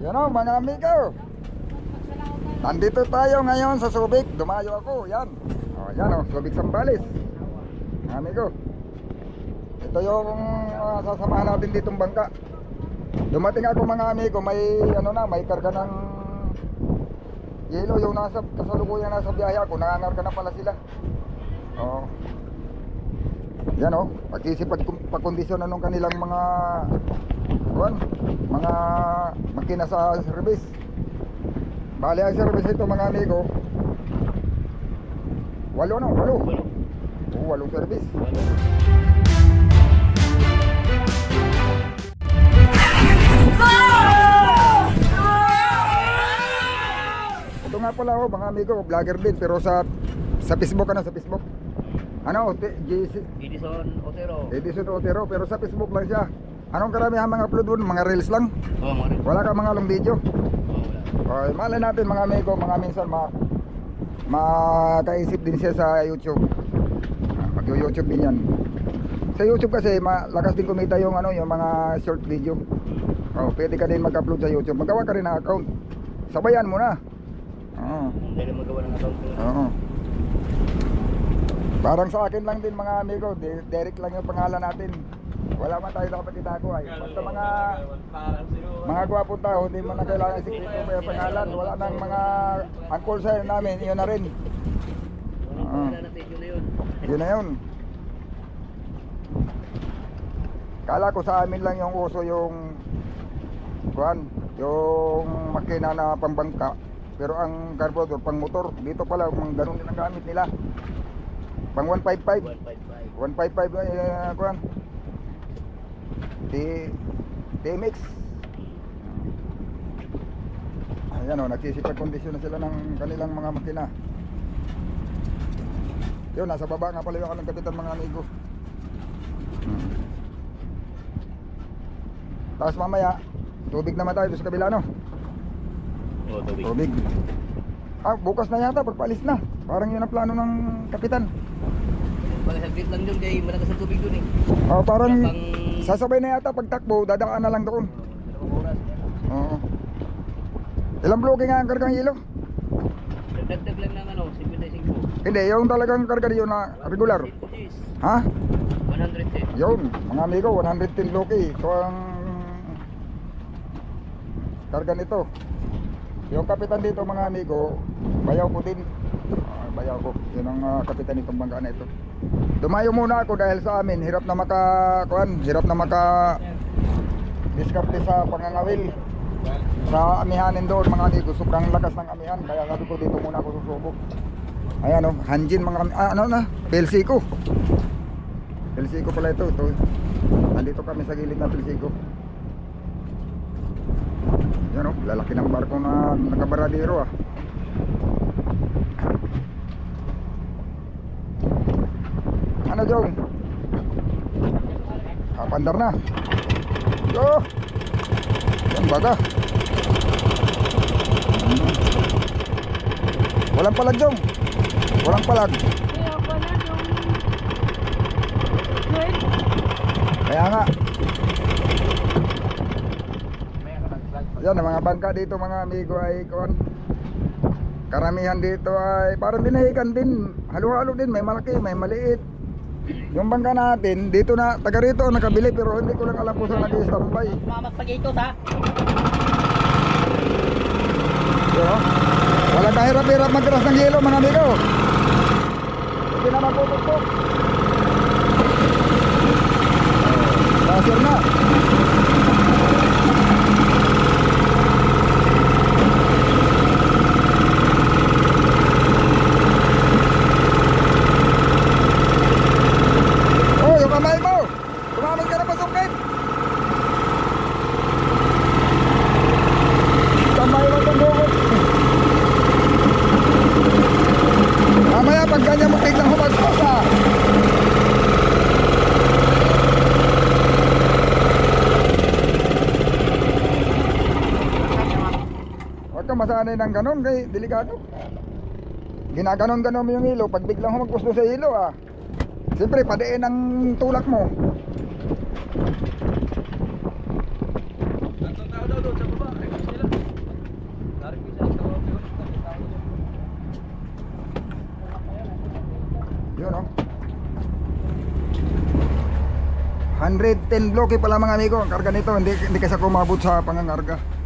Yan o, mga amigo. Nandito tayo ngayon sa Subic. Dumayo ako, yan. O, yan o, Subic Sambales. Mga amigo. Ito yung uh, sasamahan natin ditong bangka. Dumating ako mga amigo, may ano na, may karga ng yelo yung nasa kasalukuyan nasa biyahe ako, nangangarga na pala sila. Oo. Yan oh, pag-isipag pagkondisyon anong kanilang mga kuan, mga makina sa service. Bali ang service ito mga amigo. Walo no, walo. Oo, walong service. Ito nga pala oh, mga amigo, vlogger din pero sa sa Facebook ano, sa Facebook. Ano, Edison Otero. Edison Otero pero sa Facebook lang siya. Anong karamihan mga upload doon? Mga reels lang? Oh, mga rin. Wala ka mga long video? Oh, wala. Okay, malay natin mga amigo, mga minsan ma makaisip din siya sa YouTube. Mag-YouTube din yan. Sa YouTube kasi malakas din kumita yung ano, yung mga short video. Oh, pwede ka din mag-upload sa YouTube. Magawa ka rin ng account. Sabayan mo na. Oo. Dahil magawa ng account. Oo. Parang sa akin lang din mga amigo, Derek lang yung pangalan natin. Wala man tayo dapat itago ay. Basta mga mga gwapong tao, hindi mo na kailangan sikreto pa pangalan. Wala nang mga ang call sign namin, yun na rin. Natin, yun na yun. Kala ko sa amin lang yung uso yung kuan, yung makina na pambangka. Pero ang carburetor pang motor, dito pala kung ganun din ang gamit nila. Pang 155. 155. 155 na uh, kuan. T TMX. Ayan o, nagsisipag kondisyon na sila ng kanilang mga makina. Yun, nasa baba nga pala yung kapitan mga amigo. Hmm. Tapos mamaya, tubig naman tayo sa kabila, no? Oh, tubig. Tubig. Ah, bukas na yata, pagpaalis na. Parang yun ang plano ng kapitan. Pag saglit lang dun, kay malakas ang tubig dun eh. Ah, parang Pang- sasabay na yata pagtakbo, dadaan na lang doon. Oo. Ilang bloke nga ang kargang hilo? Dagdag lang ng ano, 55. Hindi, yung talagang karga yun na regular. Ha? 110. Yun, mga amigo, 110 bloke. Ito ang karga nito. Yung kapitan dito mga amigo, bayaw ko din. Ah, bayaw ko. Yun ang ah, kapitan nitong bangka na ito. Dumayo muna ako dahil sa amin, hirap na maka, kuan, hirap na maka diskarte sa pangangawil. Sa amihanin doon mga amigo, sobrang lakas ng amihan. Kaya sabi ko dito muna ako susubok. Ayan o, Hanjin mga ah, ano na, Pelsico. Pelsico pala ito, ito. Nandito kami sa gilid ng Pelsico. Yan o, lalaki ng barko na nakabaradero ah. Ano Jong? Ah, pandar na. Yo! Yan baga. Walang palag Jong. Walang palag. Kaya nga. Yan ang mga bangka dito mga amigo ay kuan. Karamihan dito ay parang dinahikan din. Halo-halo din, may malaki, may maliit. Yung bangka natin, dito na, taga rito ang nakabili pero hindi ko lang alam kung saan nag-standby. Mamas ha. Oh. Wala kahirap-hirap magras ng yelo mga amigo. Hindi na mapuputok. Huwag ka masanay ng ganun kay delikado. Ginaganon-ganon mo yung ilo pag biglang humagpusto sa ilo ah. Siyempre padiin ang tulak mo. Yun oh. 110 bloke pala mga amigo ang karga nito hindi, hindi kasi kumabot sa pangangarga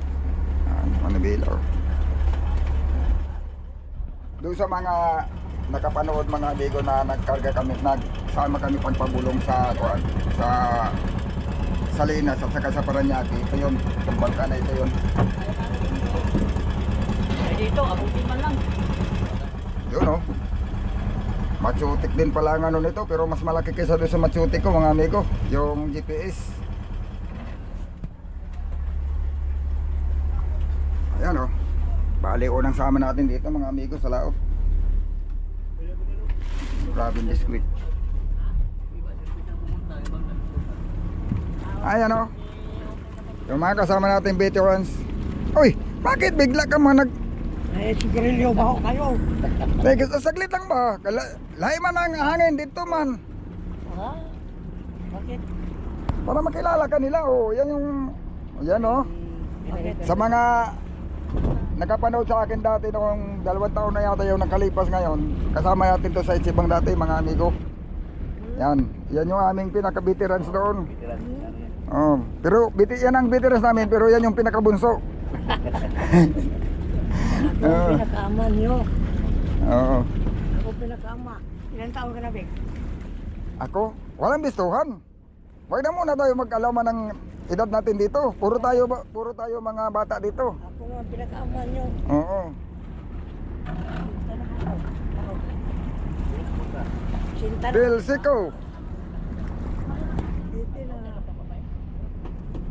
doon sa mga nakapanood mga amigo na nagkarga kami nagsama kami pagpabulong sa kuan sa Salinas at saka sa Paranaque ito yun itong bangka na ito yun. Ay dito, abutin man lang. yun oh. Machutik din pala ang ano nito pero mas malaki kaysa doon sa machutik ko mga amigo yung GPS ayan oh. Bali unang sama natin dito mga amigo sa laot Robin Discreet ayan oh yung mga kasama natin veterans uy bakit bigla ka mga nag Eh, sigarilyo ba ho kayo? Teka, saglit lang ba? Kala- Lahi man ang hangin dito man. Ha? Bakit? Para makilala ka nila. Oh, yan yung... Yan oh. Bakit? Sa mga nakapanood sa akin dati noong dalawang taon na yata yung nakalipas ngayon. Kasama natin to sa Ichibang dati mga amigo. Yan. Yan yung aming pinaka-veterans doon. Oh, pero yan ang veterans namin pero yan yung pinakabunso. Ako ang pinakaama niyo. Oo. Ako pinakaama. Ilan taon ka na, Bek? Ako, walang bistuhan. Huwag na muna tayo mag-alaman ng edad natin dito. Puro tayo puro tayo mga bata dito. Ako nga ang pinakaama niyo. Oo.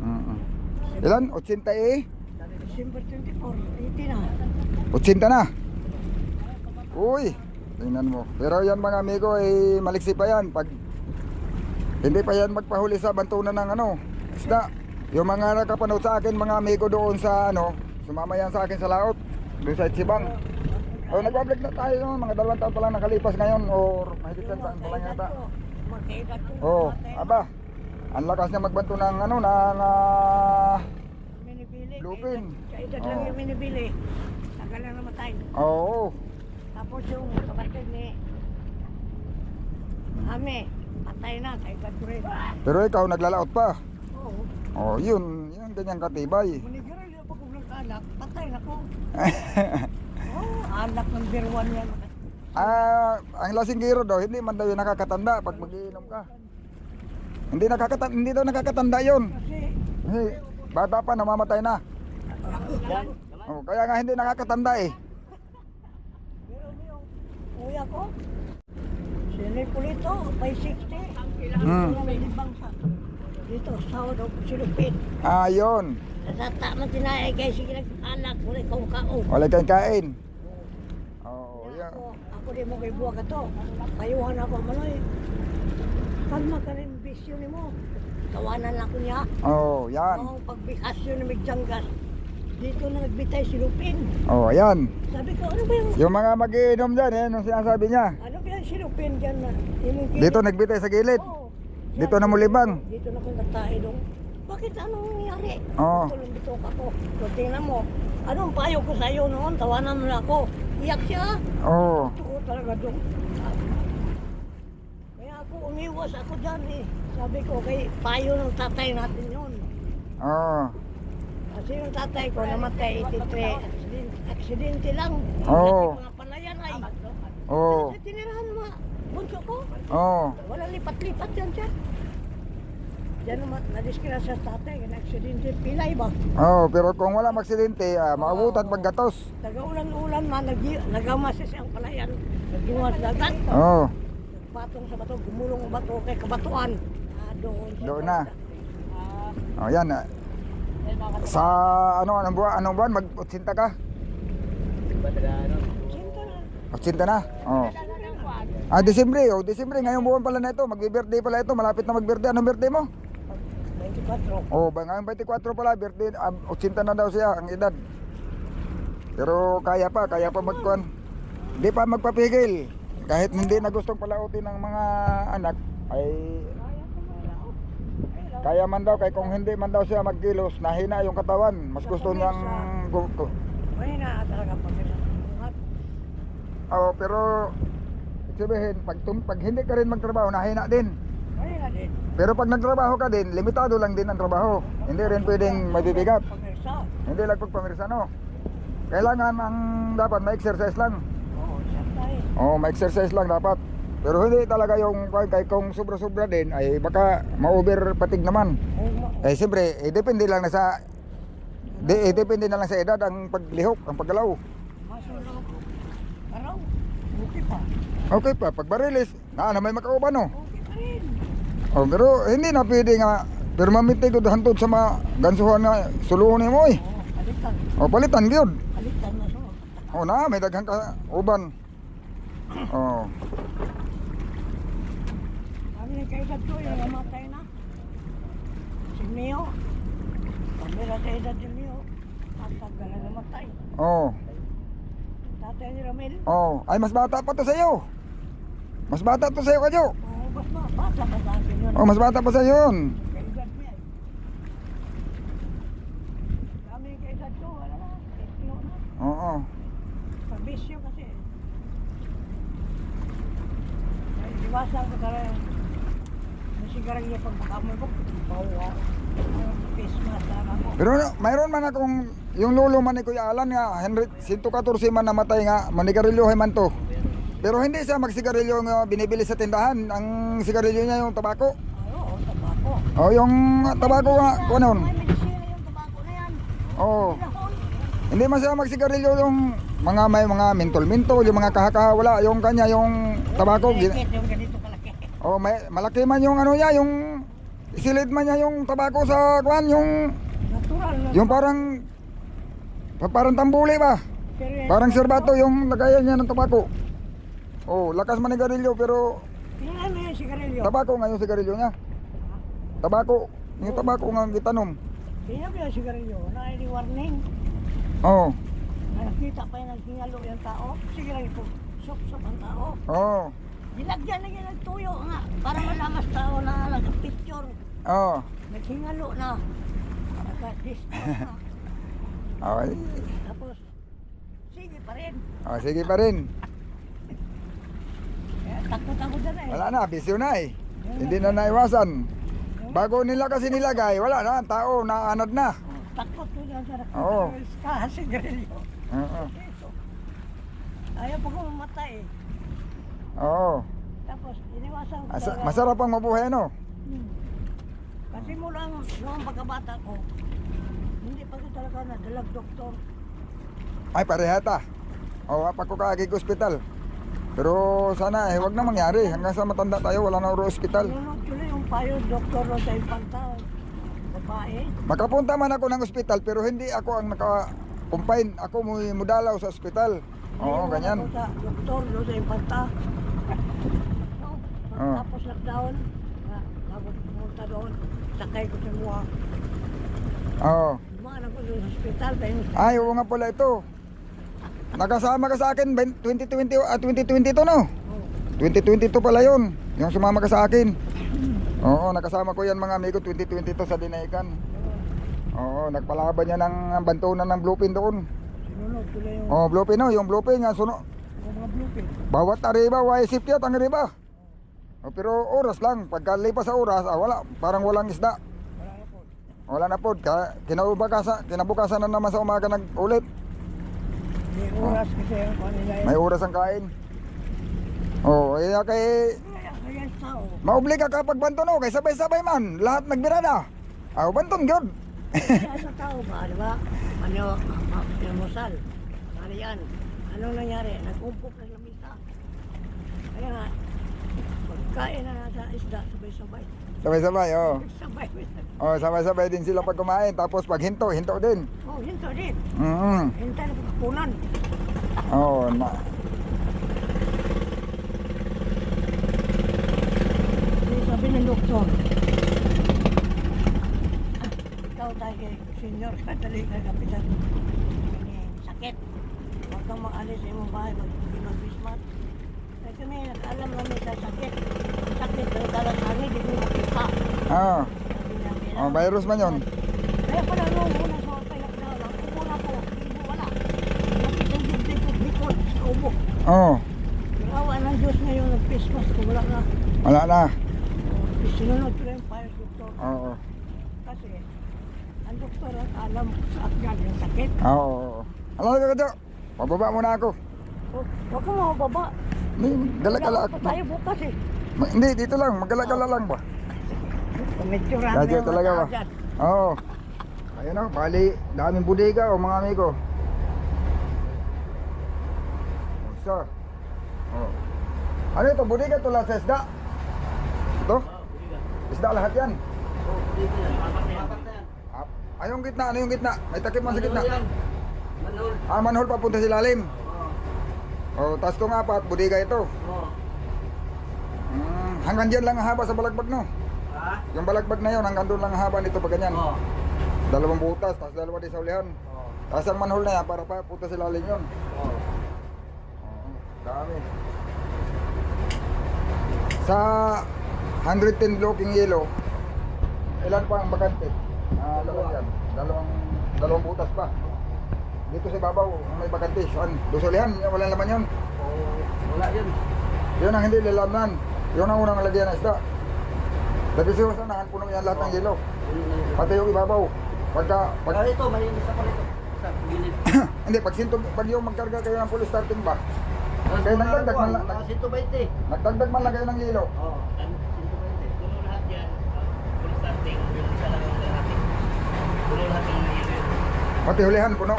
Na. Mm. Ilan? 80 eh? December 24. Dito na. 80 na. Uy, tingnan mo. Pero yan mga amigo ay maliksi pa yan pag hindi pa yan magpahuli sa bantunan ng ano, isda. Yung mga nakapanood sa akin mga amigo doon sa ano, sumama yan sa akin sa laot, doon sa Ichibang. O nagbablog na tayo no? mga dalawang taon pa lang nakalipas ngayon or mahigit sa taon pa lang yata. Ko. Oh, aba. Ang lakas niya magbanto ng ano ng Minibili. Lupin. Kaedad lang Oh. yung minibili. Tagal lang namatay. Oo. Tapos yung kapatid ni Ame, patay na, ko rin. Pero ikaw naglalaot pa. Oo. Oh, yun, yun ganyan katibay. Manigaral yung pag ng anak, patay na ko. Oo, anak ng birwan yan. Ah, ang lasinggero daw, hindi man daw yun nakakatanda pag magiinom ka. Hindi nakakatanda, hindi daw nakakatanda yun. Kasi, bata pa namamatay na. Oh, kaya nga hindi nakakatanda eh. meron yung kuya ko, si Nipolito, by 60. Hmm. Dito, sahod o silupin. Ah, yun. Natata man tinay kay sige nag-anak, wala kong kaong. Wala kang kain. Oh, Kaya yeah. Ako, ako di mo kay buwag ato. Payuhan ako manoy. Rin bisyo ni mo. Tawanan lang ko niya. Oh, yan. Oo, pagbikasyon na Migjanggas. Dito na nagbitay si Lupin. Oh, yan. Sabi ko, ano ba yung, Yung mga magiinom dyan, eh, nung sinasabi niya. ano ba yung si Lupin dyan na? Yung Dito nagbitay sa gilid. Oo. Dito na mulibang. Dito na kung nagtae dong. Bakit anong nangyari? Oo. Tulong dito ako. So tingnan mo, anong payo ko sa iyo noon? Tawanan mo na ako. Iyak siya. Oh. Totoo talaga dong. Kaya ako umiwas ako dyan eh. Sabi ko, kay payo ng tatay natin yun. Oh. Kasi yung tatay ko namatay 83. Aksidente, lang. Oo. Mga palayan ay. Oh. Sa tinirahan ng mga bunso ko. Oh. Wala lipat-lipat yan siya. Diyan naman, nadiskrasya sa tatay, kaya aksidente, pilay ba? Oh, pero kung wala maksidente, ah, maabutan paggatos. Taga-ulan-ulan man, nag nagamasis ang palayan, nagdiwa sa dagat. Oh. Nagpatong sa bato, gumulong ang bato kay kabatuan. Ah, doon. sa Doon na. dagat. Oh, yan. ah. Sa ano anong buwan, anong buwan mag-80 ka? Ba taga ano? Sinta na. 80 na. Oh. Ah, Disyembre, oh, Disyembre ngayong buwan pala na ito, magbi-birthday pala ito, malapit na mag-birthday. Anong birthday mo? 24. Oh, ba ngayong 24 pala, birthday, ah, 80 na daw siya ang edad. Pero kaya pa, kaya pa magkuan. Hindi pa magpapigil. Kahit hindi na gustong palautin ng mga anak, ay kaya man daw, kay kung hindi man daw siya magkilos, nahina yung katawan. Mas gusto niyang... gu- gu- May na talaga pag. Oh, pero sabihin, pag, tum- pag hindi ka rin magtrabaho, nahina din. Kanina din. Pero pag nagtrabaho ka din, limitado lang din ang trabaho. Hindi rin pwedeng mabibigat. Hindi lang pagpamirsa, no? Kailangan ang dapat ma-exercise lang. Oo. Oo, ma-exercise lang dapat. Pero hindi talaga yung kay kung sobra-sobra din ay baka ma-over patig naman. Eh siyempre, eh, depende lang na sa de, eh, depende na lang sa edad ang paglihok, ang paggalaw. Masulog. Araw. Okay pa. Okay pa, pag barilis, na na may makauban no. Okay pa rin. Oh, pero hindi na pwede nga pero mamiti ko hantod sa mga gansuhan na suluhon mo eh. Oo, palitan. O palitan gyud. Palitan na so. Oh na, may daghang ka uban. Oh. Kami na kayo dito, yung namatay na. Si Mio. Kami na kayo dito, Mio. Tatagal na namatay. Oh. Tatay ni Ramil. Oh, ay mas bata pa to sa iyo. Mas bata to sa iyo kadyo. Oo, na. Bata pa sa akin yun. Oh, mas bata pa sa iyo yun. Kami kayo dito, wala na. Na. Oo. Pabisyo kasi. Ay, Iwasan ko tara. Masigarang niya pag makamoy ko. Bawa. Ko. Pero no, mayroon man akong yung lolo man ni Kuya Alan nga Henry 114 man namatay nga manigarilyo man to. Pero hindi siya magsigarilyo nga binibili sa tindahan. Ang sigarilyo niya yung tabako. Oo, tabako. Oh, yung tabako nga yung tabako na yan. Oh. Pinahon. Hindi man siya magsigarilyo yung mga may mga mentol-mentol, yung mga kahaka wala, yung kanya yung tabako. yung ganito kalaki. Oh, may malaki man yung ano niya, yung isilid man niya yung tabako sa kwan, yung Natural. na- yung parang pa- parang tambuli ba? Parang serbato yung lagayan niya ng tabako. Oh, lakas man ng garilyo pero Tingnan mo yung sigarilyo. tabako nga yung sigarilyo niya. Tabako, yung tabako nga gitanom. Tingnan mo yung sigarilyo. Na any warning. Oh, Na nakita pa yung naghingalo yung tao. Sige lang ito. Sup-sup ang tao. oh, Dinagyan na yan ng tuyo nga. Para malamas tao na nagka-picture. oh. Naghingalo na. Naka-dispose na. Okay. Tapos, sige pa rin. Oh, sige pa rin. Takot ako dyan eh. Wala na, bisyo na eh. Hindi na naiwasan. Bago nila kasi nilagay, wala na, tao naanad na. Takot ko dyan sa nakita Oo. ko yung ka- sigarilyo. Oo. Ayaw pa ko mamatay eh. Oo. Tapos, iniwasan ko Asa-. Masarap ang mabuhay, no? Hmm. Kasi mula noong pagkabata ko, hindi pa ko talaga nadalag doktor. Ay, parehata. O, pa ko kaagig ospital. Pero sana eh, wag na mangyari. Hanggang sa matanda tayo, wala na uro ospital. Na yung payo, doktor ro sa infanta. Babae. Makapunta man ako ng ospital, pero hindi ako ang naka-confine. Ako mo mudalaw sa ospital. Oo, ganyan. ako sa doktor ro sa infanta. So, Oo. Tapos lockdown, tapos pumunta doon, sakay ko sa buha. Oo. Dumaan ako doon sa hospital. Kaya Ay, oo nga pala ito. Nakasama ka sa akin 20- 2020 ah, 2022 no? oh, 2022 pala yun. Yung sumama ka sa akin. Oo, nakasama ko yan mga amigo 2022 sa Dinaikan. Oo, nagpalaban niya ng bantunan ng bluepin doon. sinunod na yung, Oh, bluepin no, yung bluepin nga suno. yung mga blueprint. Bawat ariba, way safety at ang riba. Oh, pero oras lang, pagkalipas sa oras, ah, wala, parang walang isda. Wala na po. Wala na po, Ka- kinaubakasa, kinabukasan na naman sa umaga nag-ulit. May oras kasi ang kanila yun. May oras ang kain. Oh, kaya kay Kaya, tao. maubli ka kapag banton no, kay sabay-sabay man, lahat nagbirada. Aw, banton gyud. Sa tao ba, di ba? Ano, almusal. Ano yan? Anong nangyari? Nag-umpok na sa misa. Kaya nga, pagkain na nasa isda, sabay-sabay. Sabay-sabay, oh. Sabay. Oh, sabay-sabay din sila pag kumain, tapos pag hinto, hinto din. Oh, hinto din. Mm. Hintay na pagkapunan. Oh, na. Sabi ng doktor, "Ah, ikaw tayo kay senior, ka kapitan. Ini sakit. Huwag kang maalis sa imong bahay, mag- mag-Christmas. Kaya kami, nakaalam namin sa makita. Ah, oh, virus man 'yon. Kaya pala nung una sa kay lockdown, ang ubo na hindi mo wala. Bikot, sa ubo. Yung awa ng Diyos ngayon, nag-Christmas ko, wala na. wala na. Sinunod ko lang yung fire doctor. Oo. Kasi, ang doktor ang alam sa agad yung sakit. Oo. oo. Alam ka kadyo. Pababa muna ako. Oh, Huwag ka mababa. Wala ako. pa tayo bukas eh. Ma- Hindi, dito lang. Magala-gala lang ba? Medyo rami Gadyo ang talaga ba? dyan. Oo. Ayun o, bali, daming bodega o mga amigo. Isa. Oh. Ano ito, bodega to lang sa isda? Ito? Isda lahat yan. Ah, Ay, yung gitna, ano yung gitna? May takip man sa gitna. Manhole. Ah, manhole papunta sa ilalim. Oo. Oh, tas itong apat, bodega ito. Oo. Hanggang dyan lang ang haba sa balagbag, no? Ha? Yung balagbag na yun, hanggang doon lang ang haba nito pag ganyan. Oo. Dalawang butas, tas dalawa din sa ulihan. Oo. Tapos ang manhole na yan, para pa punta sa ilalim yun. Oo. Oo, dami. Sa 110 blocking yellow, ilan pa ang bakante? Ah, dalawa yan. Dalawang, dalawang butas pa. Dito sa babaw, may bakante. Saan? Doon sa ulihan, walang laman yun. Oo. Wala yun. Yun ang hindi lilamnan. Yun ang unang lagyan ng isda. Dati sa unahan, puno yan lahat ng yellow. Pati yung ibabaw. Pagka, pag, Ah, ito, may isa pa rito. Sa gilid. hindi, pag, sinto, pag yung magkarga kayo ng full starting ba, Kaya nagdagdag man lang- mga 120. nagdagdag man lang kayo ng yellow. Oo. 120. Puno lahat yan. Full starting. Yung isa lang ang kalahati. Puno lahat yung yellow. Pati hulihan, puno.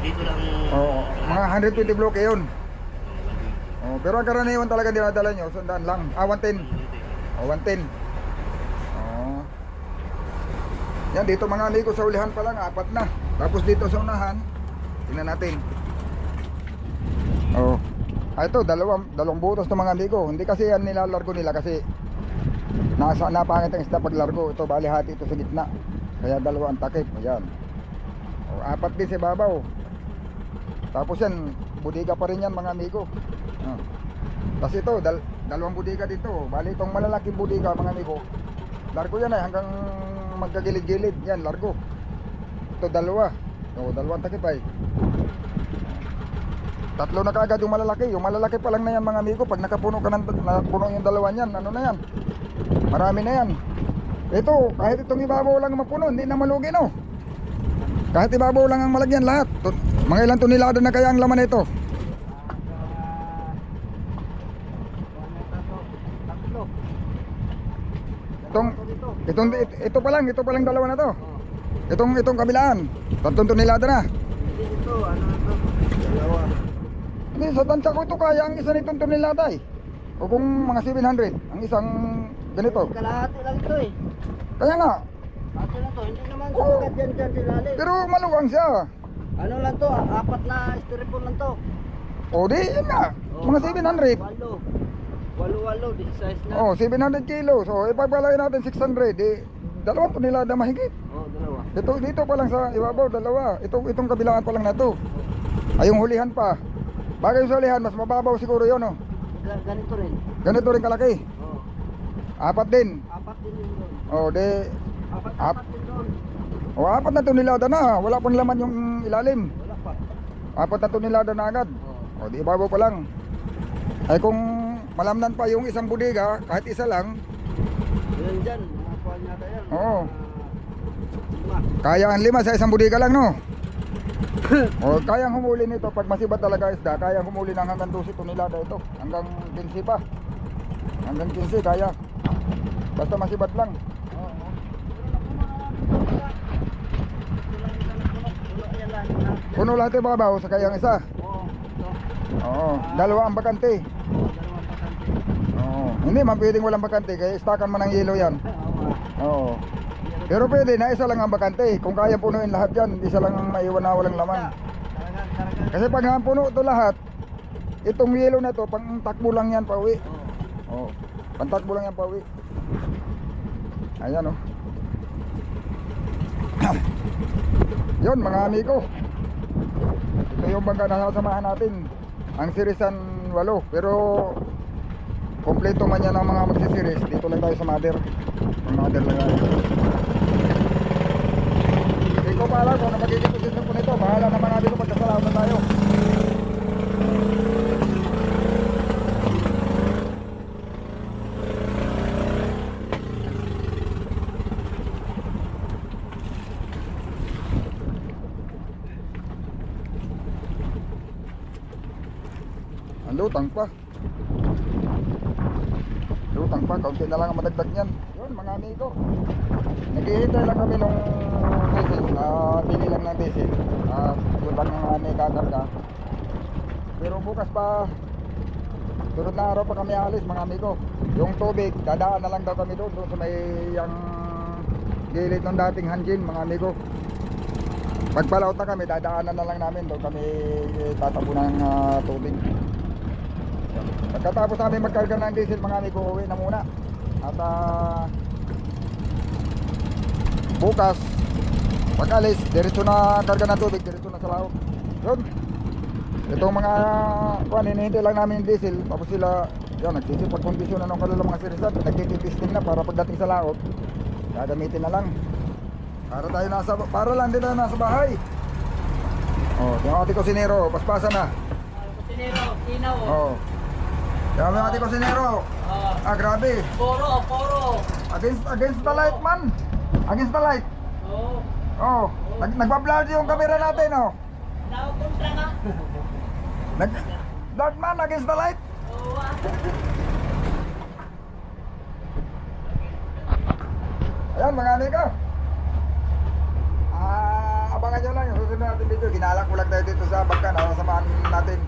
Dito lang. Oo, mga 120 bloke yun. Oh, pero ang karaniwan talaga dinadala nyo, sundaan lang. Ah, 110. Oh, 110. Oh. Yan, dito mga amigo sa ulihan pa lang, apat na. Tapos dito sa unahan, tingnan natin. Oh. Ah, ito, dalawang, dalawang butas ng mga amigo. Hindi kasi yan nilalargo nila kasi nasa napangit ang isda pag largo. Ito, bali hati ito sa gitna. Kaya dalawa ang takip. Ayan. Oh, apat din sa babaw. Tapos yan, bodega pa rin yan mga amigo. Ah. Tapos ito, dal dalawang bodega dito. Bali itong malalaking bodega mga amigo. Largo yan ay hanggang magkagilid-gilid. Yan, largo. Ito dalawa. O, dalawang takip ay. Tatlo na kaagad yung malalaki. Yung malalaki pa lang na yan mga amigo. Pag nakapuno ka ng napuno yung dalawa niyan, ano na yan? Marami na yan. Ito, kahit itong ibabaw lang mapuno, hindi na malugi no. Kahit ibabaw lang ang malagyan lahat. Mga ilang tonelada na kaya ang laman nito? Tatlo. Itong, itong, it- ito pa lang, ito pa lang dalawa na to. Itong, itong kabilaan. Tatlong tonelada na. Hindi ito, ano na to? Dalawa. Hindi, sa tansya ko ito kaya ang isa nitong tonelada eh. O kung mga 700, ang isang ganito. Kalahati lang ito eh. Kaya nga, Kalahati lang to. Hindi naman Oo. sumagat dyan dyan silalim. pero maluwang siya. Ano lang to, apat na styrofoam lang to. O di, yun nga. Oh, Mga 700. Walo. Walo-walo, this size na. Oh, 700 kilos. So, ipagbalay natin 600. Eh, dalawang tonelada mahigit. Oh, dalawa. Ito dito pa lang sa ibabaw dalawa. Ito itong kabilaan pa lang na to. Ay yung hulihan pa. Bagay sa hulihan mas mababaw siguro 'yon, oh. Ga- Ganito rin. Ganito rin kalaki. Oh. Apat din. Apat din yun doon. Oh, de Apat, Ap- apat din doon. oh, apat na tonelada na. Wala pang laman yung ilalim. Wala pa. Apat na tonelada na agad. Oh. Oh, di ibabaw pa lang. Ay kung malamnan pa yung isang bodega, kahit isa lang, Yan dyan, mga yan. Oo. Mga kaya ang lima sa isang bodega lang, no? o kayang humuli nito pag masibat talaga isda, kayang humuli ng hanggang 12 tonelada ito. Hanggang 15 pa. Hanggang 15 kaya. Basta masibat lang. Puno. Lahat yung babaw sa kayang isa. Oo. Oo, dalawa ang bakante. Oo, dalawang patante. Oo. Hindi man pwedeng walang bakante kaya stakan man ng yelo yan. Oo. Oo. Pero pwede na isa lang ang bakante. Kung kaya punuin lahat yan, isa lang ang maiwan na walang laman. Kasi pag napuno ito lahat, itong yelo na to, pang takbo lang yan pauwi. Oo. Oh, pantakbo lang yan pauwi. Ayan oh. Yun mga amigo. Ito yung bangka na nasamahan natin. Ang Sirisan 8. Pero kompleto man yan ang mga magsisiris. Dito lang tayo sa mother. Ang mother lang yan. Hindi ko pa alam kung ano magiging posisyon ko nito. Bahala naman natin kung pagkasalaman tayo. Ang lutang pa. Ang madagdag niyan. Yun, mga amigo. Naghihintay lang kami nung diesel, ah, bili lang ng diesel. Ah, yun lang ang aming kakarga. Pero bukas pa, sunod na araw pa kami alis mga amigo. Yung tubig, dadaan na lang daw kami doon, doon sa may yung gilid ng dating hanjin mga amigo. Pagpalaot na kami, dadaanan na lang namin doon kami tatabo ng ah, tubig. Pagkatapos namin magkarga ng diesel mga amigo, uwi na muna. At ah, bukas, pag alis, diretso na karga ng tubig, diretso na sa laot. Yun. Itong mga kuan, hinihintay lang namin yung diesel, tapos sila, yan, nagsisipag kondisyon na ng kanilang mga sirisan, nagtitipisting na para pagdating sa laot, gagamitin na lang. Para tayo nasa, para lang din tayo nasa bahay. Oh, yung ate ko sinero, paspasan na. Kusinero, sinaw. Oh. Yung ate ko sinero, Ah, ah grabe. poro, poro. Against, against the light man. Against the light. Oo. Oh, nag, nagpa-blur yung camera natin, oh. Naukontra nga. Nag, Dark man, against the light. Oo ah. Ayan mga amigo. Ah, abangan nyo lang yung susunod natin dito. Ginalang ko lang tayo dito sa Bagkan. Samahan natin